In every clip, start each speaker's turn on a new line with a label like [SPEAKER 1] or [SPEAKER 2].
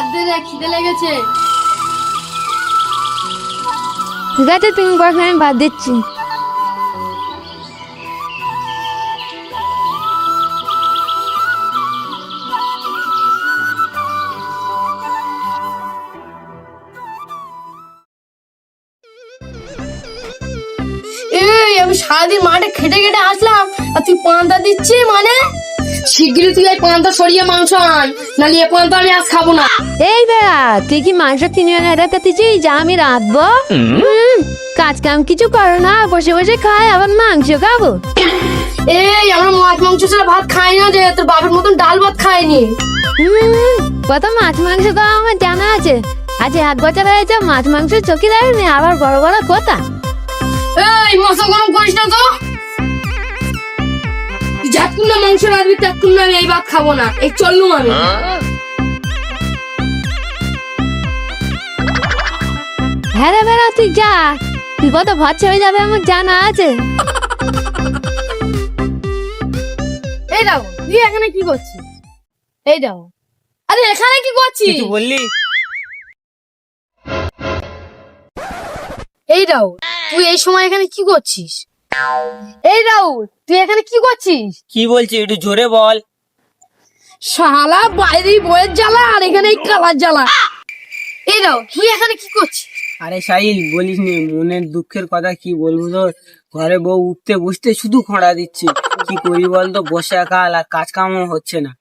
[SPEAKER 1] ভাত দে রে খিদে লেগেছে।
[SPEAKER 2] ঠিক আছে তুমি বস আমি ভাত দিচ্ছি।
[SPEAKER 1] এই আমি সারাদিন মাঠে খেটে খেটে আসলাম আর তুই পান্তা দিচ্ছি মানে? শিগগিরই তুই এই পান্তা সরিয়ে মাংস আন নাহলে এই পান্তা আমি আজ খাব না।
[SPEAKER 2] এই বেড়া তুই কি মাংস কিনে এনে রেখেছিস যা আমি রাঁধবো? হুম, কাজ কাম কিছু করো না বসে বসে খায় আবার মাংস খাব।
[SPEAKER 1] এই আমরা মাছ মাংস ছাড়া ভাত খাই না যে তোর বাপের মতন ডাল ভাত খাইনি।
[SPEAKER 2] হুম, কত মাছ মাংস খাওয়া আমার জানা আছে। আজ এক বছর হয়েছে মাছ মাংস চকি দেয়নি আবার বড় বড় কথা?
[SPEAKER 1] এই মশা গরম করিস না তো। যতক্ষণ না মাংস ততক্ষণ না আমি এই ভাত খাব না। এই চললুম আমি।
[SPEAKER 2] হ্যাঁ রে বেড়া তুই যা। তুই কত ভাত ছেড়ে যাবে আমার জানা আছে।
[SPEAKER 1] এই দাও তুই এখানে কি করছিস? এই দাও আরে এখানে কি করছিস?
[SPEAKER 3] কিছু বললি?
[SPEAKER 1] এই রাহুল তুই এই সময় এখানে কি করছিস? এই রাহুল তুই এখানে কি করছিস?
[SPEAKER 3] কি বলছি একটু জোরে বল।
[SPEAKER 1] শালা বাইরে বইয়ের জ্বালা আর এখানে এই কালার জ্বালা। এই রাহুল তুই এখানে কি করছিস?
[SPEAKER 3] আরে সাহিল বলিস নি মনের দুঃখের কথা কি বলব তোর? ঘরে বউ উঠতে বসতে শুধু খোঁড়া দিচ্ছে। কি করি বলতো বসে কাল আর কাজ কামও হচ্ছে না।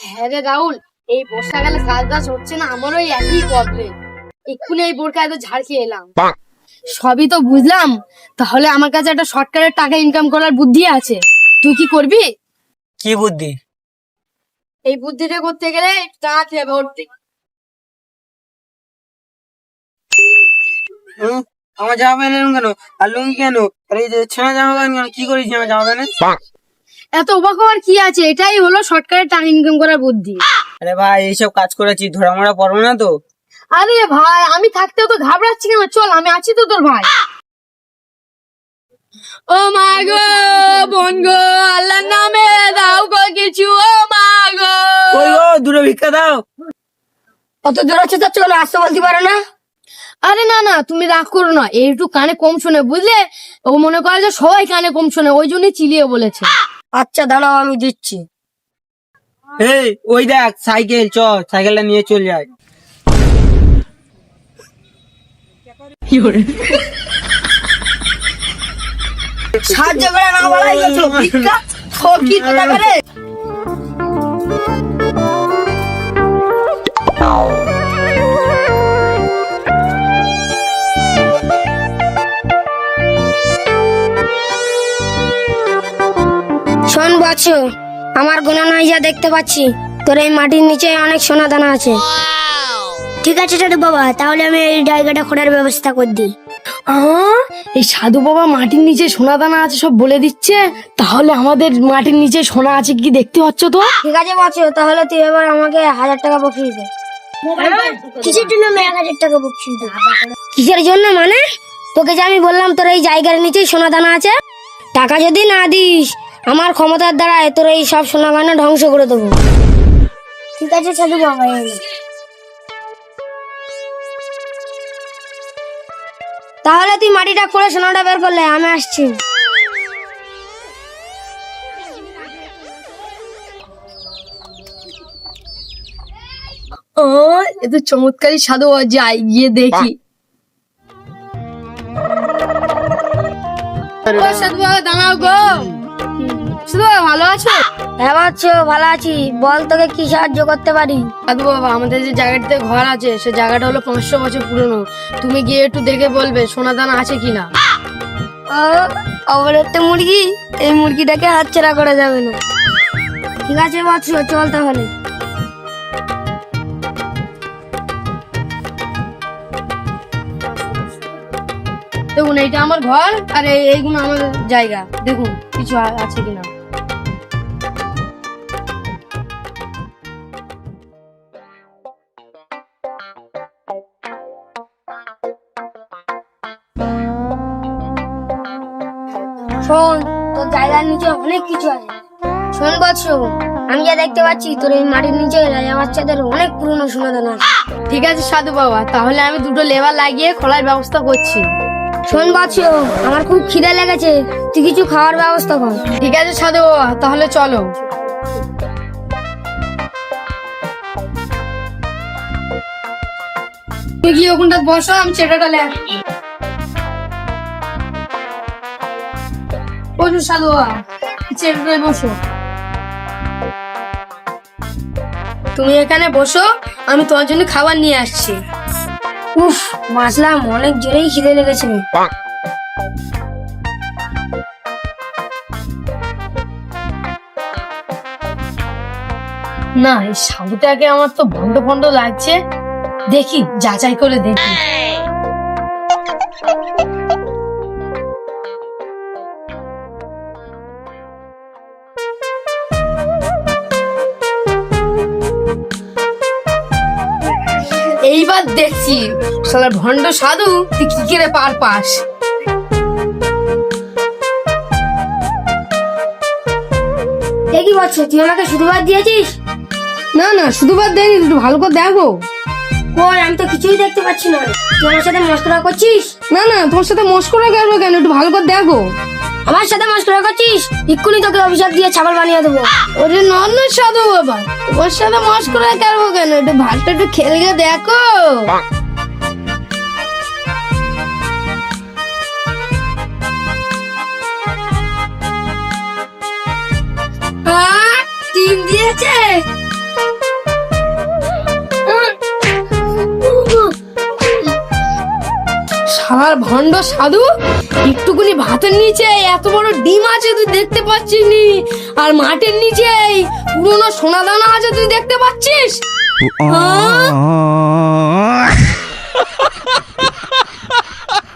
[SPEAKER 1] হ্যাঁ রে রাহুল এই বর্ষাকালে কাজ বাজ হচ্ছে না আমারও একই প্রবলেম এক্ষুনি এই বোরকায় তো ঝাড় খেয়ে এলাম। সবই তো বুঝলাম। তাহলে আমার কাছে একটা শর্টকাটের টাকা ইনকাম করার বুদ্ধি আছে। তুই কি করবি?
[SPEAKER 3] কি বুদ্ধি?
[SPEAKER 1] এই বুদ্ধিটা করতে গেলে টাকা থেকে।
[SPEAKER 3] হুম? আমার জামা প্যান্ট এরকম কেন? আর লুঙ্গি কেন? আর এই যে ছেঁড়া জামা প্যান্ট কেন? কি করিস আমার জামা প্যান্ট?
[SPEAKER 1] এত অবাক হওয়ার কি আছে? এটাই হলো শর্টকাটের টাকা ইনকাম করার বুদ্ধি।
[SPEAKER 3] আরে ভাই এইসব কাজ করেছি। ধরা মরা পড়ব না তো।
[SPEAKER 1] আরে ভাই আমি থাকতেও তো ঘাবড়াচ্ছি কেন? চল আমি আছি তো তোর ভাই। ও মা গো বোন গো আল্লাহর নামে দাও গো কিছু ও মা গো।
[SPEAKER 3] ওই গো দূরে ভিক্ষা দাও।
[SPEAKER 1] অত জোর হচ্ছে তো চলো আসতে বলতে পারো না? আরে না না তুমি রাগ করো না এই একটু কানে কম শোনে বুঝলে? ও মনে করে যে সবাই কানে কম শোনে ওই জন্যই চিলিয়ে বলেছে। আচ্ছা দাঁড়াও আমি দিচ্ছি।
[SPEAKER 3] এই ওই দেখ সাইকেল চ সাইকেলটা নিয়ে চল যায়
[SPEAKER 1] সাহায্য করে না বলাই গেছো ফকির কোথাকারে
[SPEAKER 4] শোন বাচ্চু, আমার গোনা নাই যা দেখতে পাচ্ছি। তোর এই মাটির নিচে অনেক সোনা দানা আছে। ঠিক আছে দাদু বাবা তাহলে আমি এই জায়গাটা খোঁড়ার ব্যবস্থা করে দিই।
[SPEAKER 1] আহ, এই সাধু বাবা মাটির নিচে সোনা দানা আছে সব বলে দিচ্ছে? তাহলে আমাদের মাটির নিচে সোনা আছে কি দেখতে পাচ্ছ তো?
[SPEAKER 4] ঠিক আছে বাচ্চু তাহলে তুই এবার আমাকে হাজার টাকা বকশিস দে। কিসের জন্য আমি এক হাজার টাকা বকশিস দেব কিসের জন্য মানে? তোকে যে আমি বললাম তোর এই জায়গার নিচেই সোনা দানা আছে? টাকা যদি না দিস আমার ক্ষমতার দ্বারা তোর এই সব সোনা গয়না ধ্বংস করে দেবো। ঠিক আছে সাধু বাবা এই। নে। তাহলে তুই মাটিটা করে সোনাটা বের করলে আমি আসছি।
[SPEAKER 1] ও এ তো চমৎকারী সাধু যাই গিয়ে দেখি। সাধু দাঁড়াও গো। বাবা ভালো আছো?
[SPEAKER 4] হ্যাঁ বাচ্চু ভালো আছি। বল তোকে কি সাহায্য করতে পারি?
[SPEAKER 1] সাধু বাবা আমাদের যে জায়গাটাতে ঘর আছে সে জায়গাটা হলো পাঁচশো বছর পুরনো। তুমি গিয়ে একটু দেখে বলবে সোনা দানা আছে কিনা
[SPEAKER 4] অবলের তো মুরগি? এই মুরগিটাকে হাতছাড়া করা যাবে না। ঠিক আছে বাচ্চু চল তাহলে।
[SPEAKER 1] দেখুন এইটা আমার ঘর আর এইগুলো আমার জায়গা। দেখুন কিছু আছে কিনা।
[SPEAKER 4] শোন তোর জায়গার নিচে অনেক কিছু আছে। শোন বাচ্চু আমি যা দেখতে পাচ্ছি তোর এই মাটির নিচে রাজা বাচ্চাদের অনেক পুরনো সোনা আছে।
[SPEAKER 1] ঠিক আছে সাধু বাবা তাহলে আমি দুটো লেবার লাগিয়ে খোলার ব্যবস্থা করছি।
[SPEAKER 4] শোন বাচ্চ আমার খুব খিদে লেগেছে তুই কিছু খাওয়ার ব্যবস্থা কর।
[SPEAKER 1] ঠিক আছে সাধু বাবা তাহলে চলো। তুই কি ওখানটা বসো আমি চেটাটা লেখ সাধু বাবা। চেটাটায় বসো। তুমি এখানে বসো, আমি তোমার জন্য খাবার নিয়ে আসছি।
[SPEAKER 4] উফ মাসলাম অনেক জোরেই খিদে লেগেছে।
[SPEAKER 1] না, এই সাধুটাকে আমার তো ভন্ড ভন্ড লাগছে। দেখি, যাচাই করে দেখি। এইবার দেখছি। শালা ভন্ড সাধু তুই কি করে পার পাস?
[SPEAKER 4] দেখি বাচ্চ তুই আমাকে শুধুবার দিয়েছিস?
[SPEAKER 1] না না শুধু বাদ দেয়নি একটু ভালো করে দেখো।
[SPEAKER 4] কই আমি তো কিছুই দেখতে পাচ্ছি না। তুই আমার সাথে মস্করা করছিস?
[SPEAKER 1] না না তোমার সাথে মস্করা করব কেন? একটু ভালো করে দেখো।
[SPEAKER 4] আমার সাথে মস্করা করছিস এক্ষুনি তোকে অভিশাপ দিয়ে ছাগল বানিয়ে দেবো।
[SPEAKER 1] ওরে নন সাধু বাবা, ওর সাথে মস্করা করব কেন? একটু ভাতটা একটু খেলে গিয়ে দেখো। ডিম দিয়েছে? ভণ্ড সাধু? একটুকুনি ভাতের নিচে এত বড় ডিম আছে তুই দেখতে পাচ্ছিস নি আর মাটির নিচে পুরনো সোনা দানা আছে তুই দেখতে পাচ্ছিস?